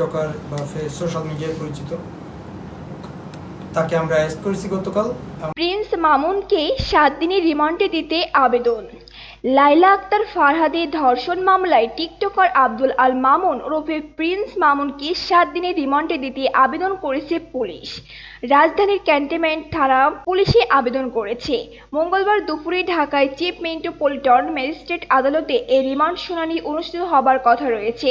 TikToker বা social মিডিয়ায় পরিচিত। তাকে আমরা অ্যারেস্ট করেছি গতকাল। প্রিন্স মামুনকে সাত দিনের রিমান্ডে দিতে আবেদন। লাইলা আক্তার ফারহাদের ধর্ষণ মামলায় টিকটকার আব্দুল আল মামুন ওরফে প্রিন্স মামুনকে সাত দিনের রিমান্ডে দিতে আবেদন করেছে পুলিশ। রাজধানীর ক্যান্টনমেন্ট থানা পুলিশে আবেদন করেছে। মঙ্গলবার দুপুরে ঢাকায় চিফ মেট্রোপলিটন ম্যাজিস্ট্রেট আদালতে এই রিমান্ড শুনানি অনুষ্ঠিত হবার কথা রয়েছে।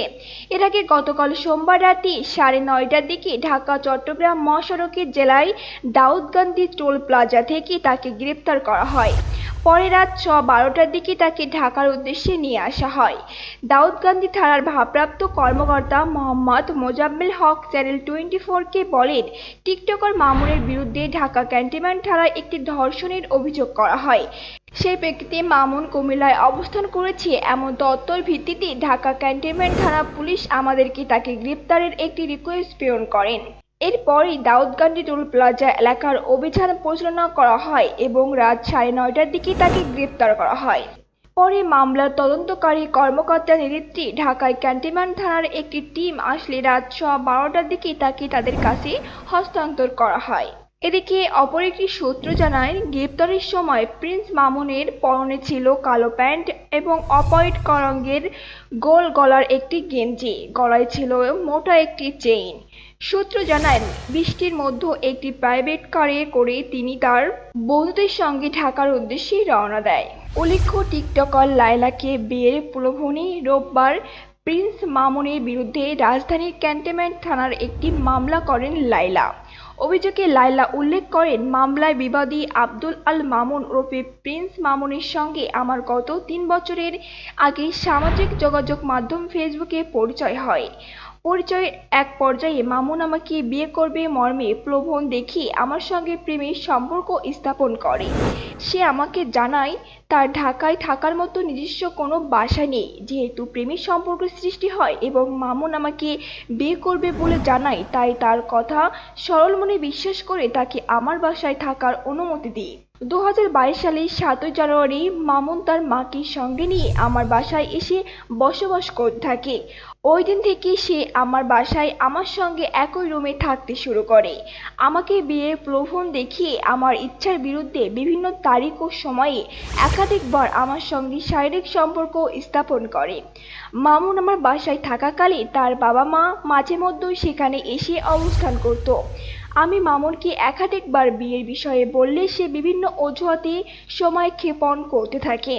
এর আগে গতকাল সোমবার রাতে সাড়ে নয়টার দিকে ঢাকা, চট্টগ্রাম মহাসড়কের জেলায় দাউদকান্দি টোল প্লাজা থেকে তাকে গ্রেপ্তার করা হয়। পরে রাত ছ বারোটার দিকে তাকে ঢাকার উদ্দেশ্যে নিয়ে আসা হয়। দাউদকান্দি থানার ভারপ্রাপ্ত কর্মকর্তা মোহাম্মদ মোজাম্মেল হক চ্যানেল টোয়েন্টি ফোরকে বলেন, টিকটকার মামুনের বিরুদ্ধে ঢাকা ক্যান্টনমেন্ট থানায় একটি ধর্ষণের অভিযোগ করা হয়। সেই ব্যক্তিতে মামুন কুমিল্লায় অবস্থান করেছে এমন তথ্যর ভিত্তিতে ঢাকা ক্যান্টনমেন্ট থানা পুলিশ আমাদেরকে তাকে গ্রেপ্তারের একটি রিকোয়েস্ট প্রেরণ করেন। এরপরই দাউদকান্দি টোল প্লাজা এলাকার অভিযান পরিচালনা করা হয় এবং রাত সাড়ে নয়টার দিকে তাকে গ্রেপ্তার করা হয়। পরে মামলার তদন্তকারী কর্মকর্তা নেতৃত্বে ঢাকায় ক্যান্টিমান থানার একটি টিম আসলে রাত সোয়া বারোটার দিকে তাকে তাদের কাছে হস্তান্তর করা হয়। এদিকে অপর একটি সূত্র জানায়, গ্রেপ্তারের সময় প্রিন্স মামুনের পরনে ছিল কালো প্যান্ট এবং অপয়েট করঙ্গের গোল গলার একটি গেঞ্জি। গলায় ছিল মোটা একটি চেইন। সূত্র জানায়, বৃষ্টির মধ্যে একটি প্রাইভেট কারে করে তিনি তার বন্ধুদের সঙ্গে ঢাকার উদ্দেশ্যে রওনা দেয়। উল্লেখ্য, টিকটকার লায়লাকে বিয়ের প্রলোভনে রোববার প্রিন্স মামুনের বিরুদ্ধে রাজধানীর ক্যান্টনমেন্ট থানার একটি মামলা করেন লাইলা অভিযোগে লাইলা উল্লেখ করেন, মামলায় বিবাদী আব্দুল আল মামুন ওরফে প্রিন্স মামুনের সঙ্গে আমার গত তিন বছরের আগে সামাজিক যোগাযোগ মাধ্যম ফেসবুকে পরিচয় হয়। পরিচয়ের এক পর্যায়ে মামুন আমাকে বিয়ে করবে মর্মে প্রলোভন দেখিয়ে আমার সঙ্গে প্রেমের সম্পর্ক স্থাপন করে। সে আমাকে জানায়, তার ঢাকায় থাকার মতো নিজস্ব কোনো বাসা নেই। যেহেতু প্রেমের সম্পর্ক সৃষ্টি হয় এবং মামুন আমাকে বিয়ে করবে বলে জানায়, তাই তার কথা সরল মনে বিশ্বাস করে তাকে আমার বাসায় থাকার অনুমতি দিই। দু হাজার বাইশ সালের সাতই জানুয়ারি মামুন তার মাকে সঙ্গে নিয়ে আমার বাসায় এসে বসবাস করতে থাকে। ওই দিন থেকে সে আমার বাসায় আমার সঙ্গে একই রুমে থাকতে শুরু করে। আমাকে বিয়ের প্রলোভন দেখিয়ে আমার ইচ্ছার বিরুদ্ধে বিভিন্ন তারিখ ও সময়ে একাধিকবার আমার সঙ্গে শারীরিক সম্পর্ক স্থাপন করে। মামুন আমার বাসায় থাকাকালে তার বাবা মা মাঝে মধ্যেই সেখানে এসে অবস্থান করত। আমি মামুনকে একাধিকবার বিয়ের বিষয়ে বললে সে বিভিন্ন অজুহাতে সময় ক্ষেপণ করতে থাকে।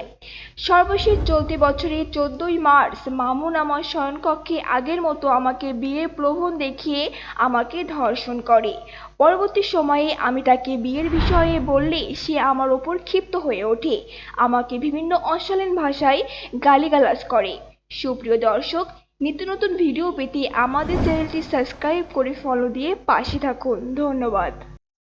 সর্বশেষ চলতি বছরের চোদ্দই মার্চ, মামুন আমার শয়নকক্ষে আগের মতো আমাকে বিয়ের প্রলোভন দেখিয়ে আমাকে ধর্ষণ করে। পরবর্তী সময়ে আমি তাকে বিয়ের বিষয়ে বললে সে আমার ওপর ক্ষিপ্ত হয়ে ওঠে। আমাকে বিভিন্ন অশালীন ভাষায় গালিগালাজ করে। সুপ্রিয় দর্শক নিত্য নতুন ভিডিও পেতে আমাদের চ্যানেলটি সাবস্ক্রাইব করে ফলো দিয়ে পাশে থাকুন। ধন্যবাদ।